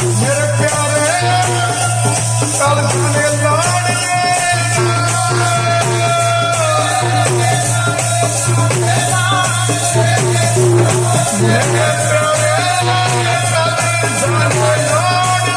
ਮੇਰੇ ਪਿਆਰੇ ਕੱਲ ਸੁਨੇ ਲਾੜੀਏ ਮੇਰੇ ਪਿਆਰੇ ਕੱਲ ਸੁਨੇ ਲਾੜੀਏ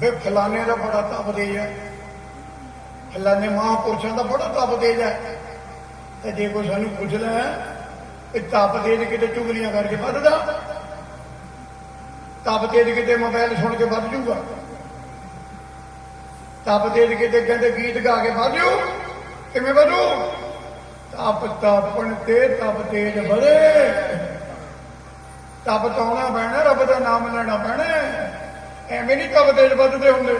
ਵੇ ਫਲਾਣੇ ਦਾ ਬੜਾ ਤਪ ਤੇਜ ਹੈ ਫਲਾਣੇ ਮਹਾਂਪੁਰਸ਼ਾਂ ਦਾ ਬੜਾ ਤਪ ਤੇਜ ਹੈ ਤੇ ਜੇ ਕੋਈ ਸਾਨੂੰ ਪੁੱਛ ਲੈ ਇਹ ਤਪ ਤੇਜ ਕਿਤੇ ਚੁਗਲੀਆਂ ਕਰਕੇ ਵੱਧਦਾ ਤਪ ਤੇਜ ਕਿਤੇ ਮੋਬਾਈਲ ਸੁਣ ਕੇ ਵੱਧ ਜੂਗਾ ਤਪ ਤੇਜ ਕਿਤੇ ਕਹਿੰਦੇ ਗੀਤ ਗਾ ਕੇ ਵੱਧ ਜੂ ਕਿਵੇਂ ਵਧੂ ਤਪ ਤਪਣ ਤੇ ਤਪ ਤੇਜ ਵਧੇ ਤਪ ਤਾਉਣਾ ਪੈਣਾ ਰੱਬ ਦਾ ਨਾਮ ਲੈਣਾ ਪੈਣਾ ਐਵੇਂ ਨਹੀਂ ਤਪ ਤੇਜ ਵੱਧਦੇ ਹੁੰਦੇ।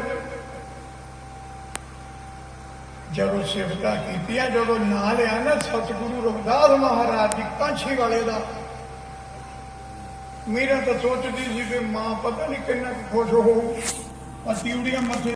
ਜਦੋਂ ਸਿਫਤਾਂ ਕੀਤੀਆਂ, ਜਦੋਂ ਨਾਂ ਲਿਆ ਨਾ ਸਤਿਗੁਰੂ ਰਵਿਦਾਸ ਮਹਾਰਾਜ ਦੀ ਕਾਂਛੀ ਵਾਲੇ ਦਾ। ਮੇਰਾ ਤਾਂ ਸੋਚਦੀ ਸੀ ਕਿ ਮਾਂ ਪਤਾ ਨਹੀਂ ਕਿੰਨਾ ਕੁ ਖੁਸ਼ ਹੋਊ। ਅਤੀਉੜੀਆਂ ਮੱਥੇ